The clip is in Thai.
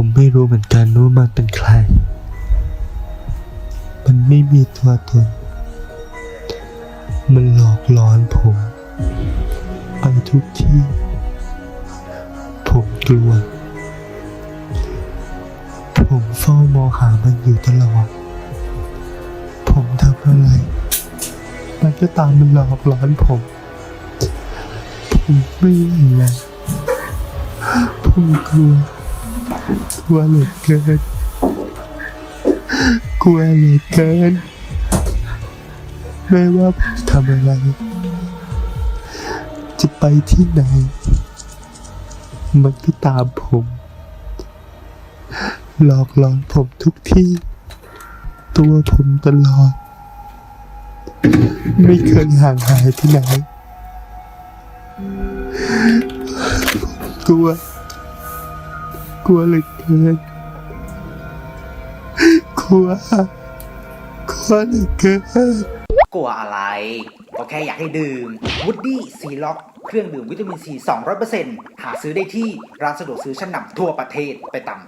ผมไม่รู้เหมือนกันว่ามันเป็นใคร มันไม่มีตัวตน มันหลอกหลอนผม ไปทุกที่ ผมกลัว ผมเฝ้ามองหามันอยู่ตลอด ผมทำอะไร มันก็ตามมันหลอกหลอนผม ผมไม่ไหวแล้วผมกลัว กลัวเหลือเกินกลัวเหลือเกินไม่ว่าผมทำอะไร จะไปที่ไหน มันก็ตามผม หลอกหลอนผมทุกที่ ตัวผมตลอด ไม่เคยห่างหายที่ไหน กลัว กลัวเหลือเกินกลัวกลัวเหลือเกินกลัวอะไรก็แค่อยากให้ดื่มวูดดี้ซีล็อกเครื่องดื่มวิตามินซี 200%หาซื้อได้ที่ร้านสะดวกซื้อชั้นนำทั่วประเทศไปตาม